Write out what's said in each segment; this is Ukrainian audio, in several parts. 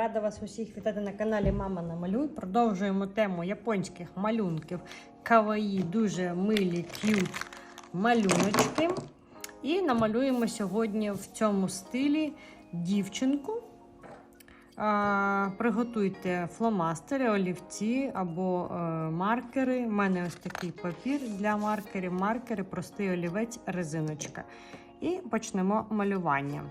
рада вас усіх вітати на каналі Мама Намалюй. Продовжуємо тему японських малюнків. Каваї, дуже милі, к'ют малюночки. І намалюємо сьогодні в цьому стилі дівчинку. А, Приготуйте фломастери, олівці або е, маркери. У мене ось такий папір для маркерів, маркери, простий олівець, резиночка. І почнемо малювання.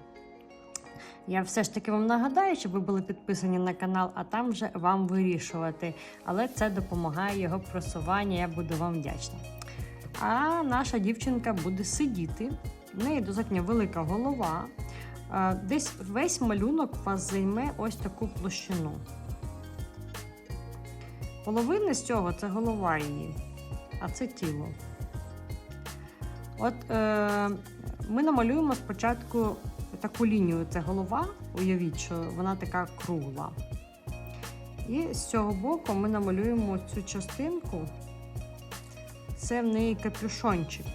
Я все ж таки вам нагадаю, щоб ви були підписані на канал, а там вже вам вирішувати. Але це допомагає його просуванню, я буду вам вдячна. А наша дівчинка буде сидіти. В неї достатньо велика голова. Десь весь малюнок у вас займе ось таку площину. Половина з цього це голова її, а це тіло. От е, ми намалюємо спочатку таку лінію. Це голова. Уявіть, що вона така кругла. І з цього боку ми намалюємо цю частинку. Це в неї капюшончик.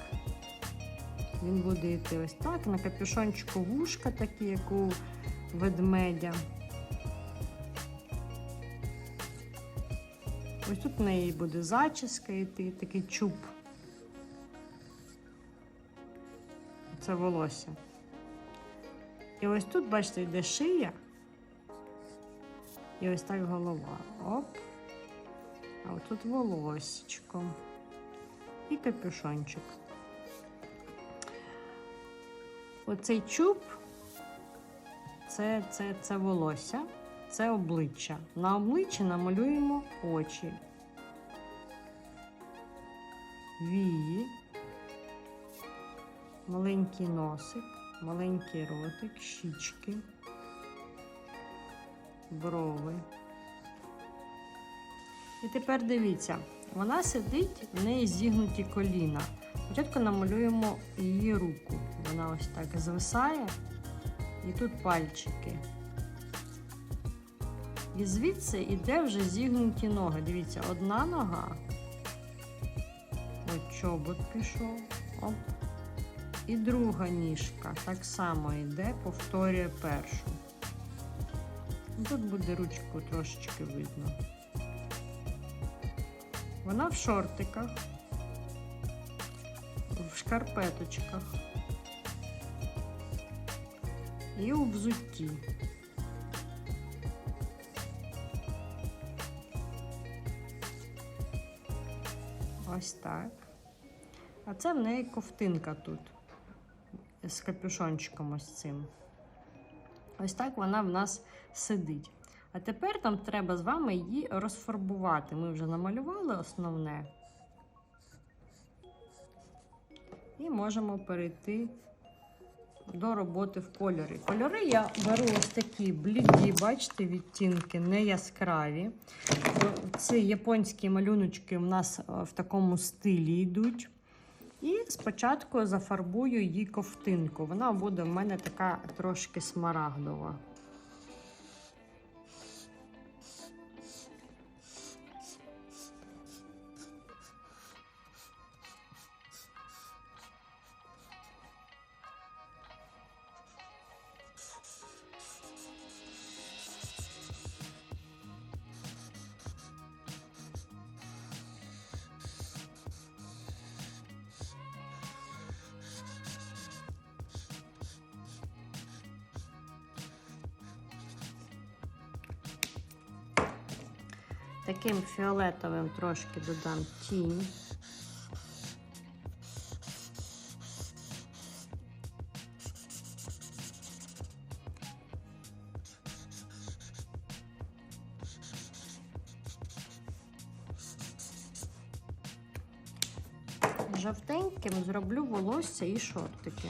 Він буде йти ось так. На капюшончику вушка такі, як у ведмедя. Ось тут в неї буде зачіска йти, такий чуб. Це волосся. І ось тут, бачите, йде шия. І ось так голова. Оп. А от тут волосечко. І капюшончик. Оцей чуб це, це, це волосся, це обличчя. На обличчі намалюємо очі, вії, маленький носик, маленький ротик, щічки, брови. І тепер дивіться, вона сидить, в неї зігнуті коліна. Спочатку намалюємо її руку. Вона ось так звисає, і тут пальчики. І звідси йде вже зігнуті ноги. Дивіться, одна нога. От чобот пішов. Оп. І друга ніжка так само йде, повторює першу. Тут буде ручку трошечки видно. Вона в шортиках, в шкарпеточках і у взутті. Ось так. А це в неї ковтинка тут з капюшончиком ось цим. Ось так вона в нас сидить. А тепер нам треба з вами її розфарбувати. Ми вже намалювали основне. І можемо перейти до роботи в кольорі. Кольори я беру ось такі бліді, бачите, відтінки, не яскраві. Ці японські малюночки у нас в такому стилі йдуть. І спочатку зафарбую її ковтинку. Вона буде в мене така трошки смарагдова. Таким фіолетовим трошки додам тінь. Жовтеньким зроблю волосся і шортики.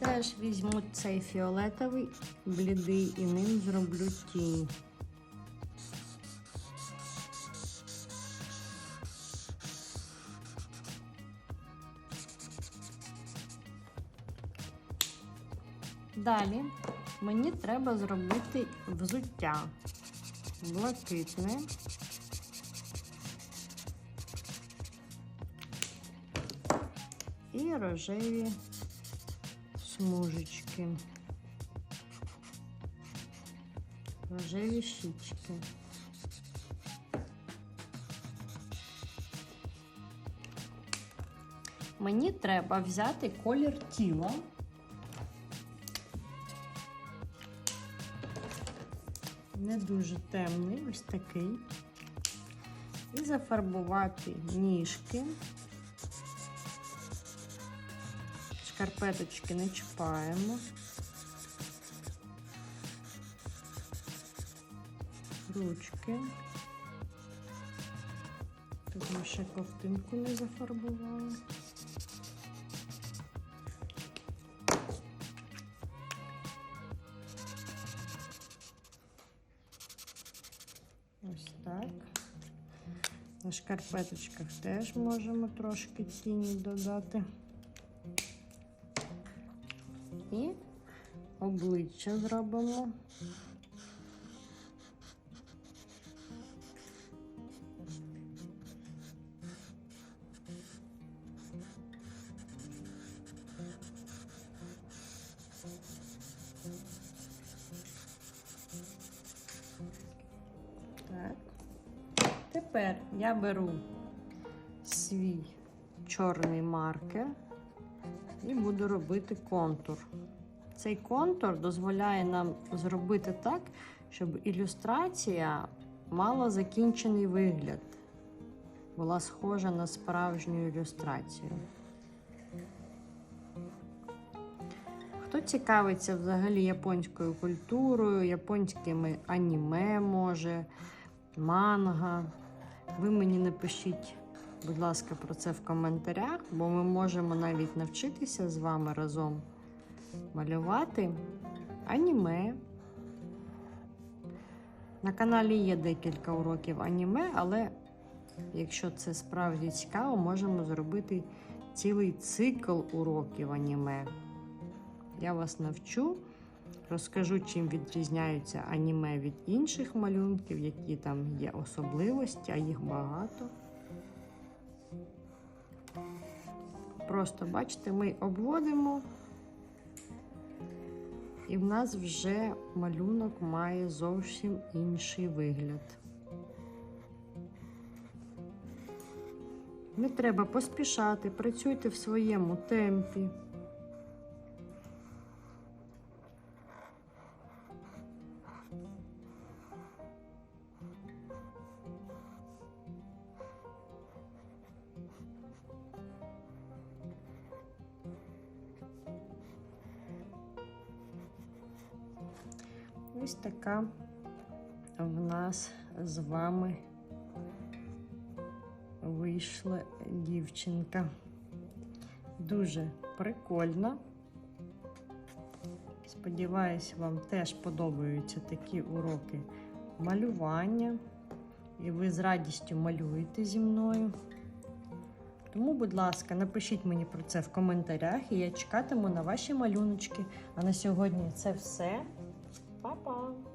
Теж візьму цей фіолетовий блідий і ним зроблю тінь. Далі мені треба зробити взуття блакитне. І рожеві смужечки. Рожеві щічки. Мені треба взяти колір тіла. Не дуже темний, ось такий. І зафарбувати ніжки. Шкарпеточки не чіпаємо. Ручки. Тут ми ще ковтинку не зафарбували. Ось так. На шкарпеточках теж можемо трошки тіні додати. І обличчя зробимо. Тепер я беру свій чорний маркер і буду робити контур. Цей контур дозволяє нам зробити так, щоб ілюстрація мала закінчений вигляд, була схожа на справжню ілюстрацію. Хто цікавиться взагалі японською культурою, японськими аніме, може, манга, ви мені напишіть, будь ласка, про це в коментарях, бо ми можемо навіть навчитися з вами разом малювати аніме. На каналі є декілька уроків аніме, але якщо це справді цікаво, можемо зробити цілий цикл уроків аніме. Я вас навчу, розкажу, чим відрізняються аніме від інших малюнків, які там є особливості, а їх багато. Просто бачите, ми обводимо, і в нас вже малюнок має зовсім інший вигляд. Не треба поспішати, працюйте в своєму темпі. Ось така в нас з вами вийшла дівчинка. Дуже прикольно. Сподіваюсь, вам теж подобаються такі уроки малювання, і ви з радістю малюєте зі мною. Тому, будь ласка, напишіть мені про це в коментарях, і я чекатиму на ваші малюночки. А на сьогодні це все. Vape.